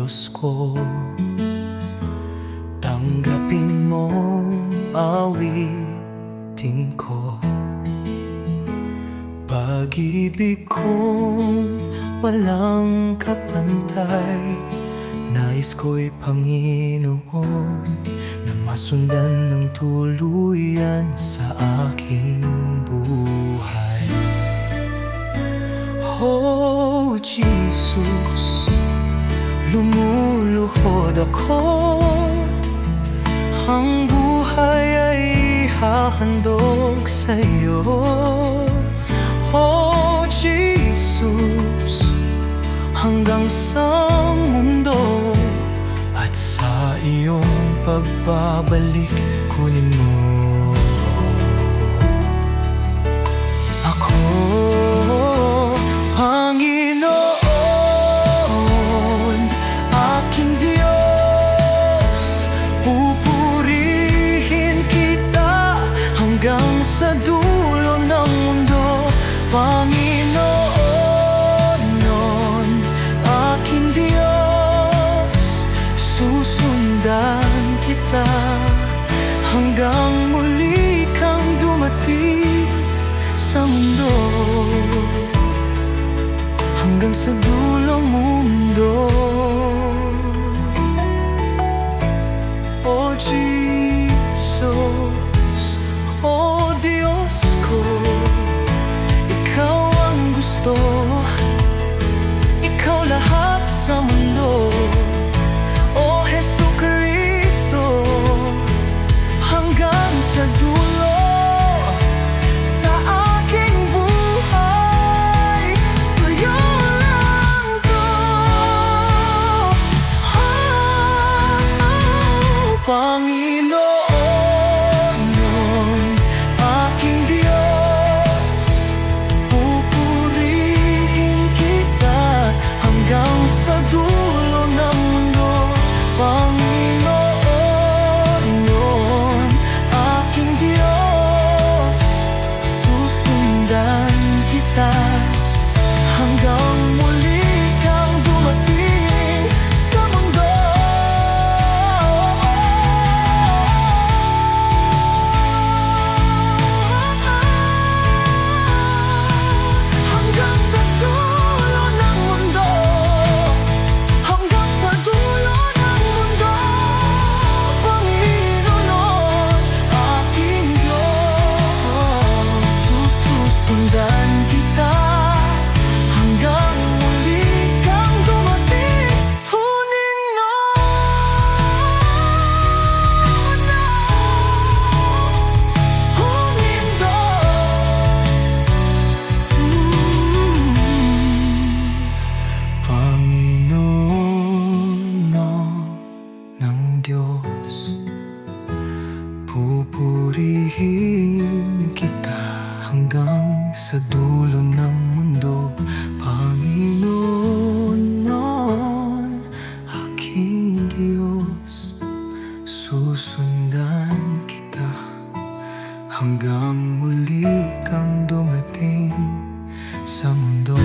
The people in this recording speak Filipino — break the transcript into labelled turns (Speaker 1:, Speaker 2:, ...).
Speaker 1: Diyos ko Tanggapin mo awitin ko. Pag-ibig kong walang kapantay Nais ko'y Panginoon Na masundan ng tuluyan sa aking Lumuluhod ako. Ang buhay ay hahandog sa iyo Oh, Jesus Hanggang sa mundo At sa iyong pagbabalik Kunin mo 独 sa dulo ng mundo Panginoon noon aking Diyos Susundan kita. Hanggang muli kang dumating sa mundo.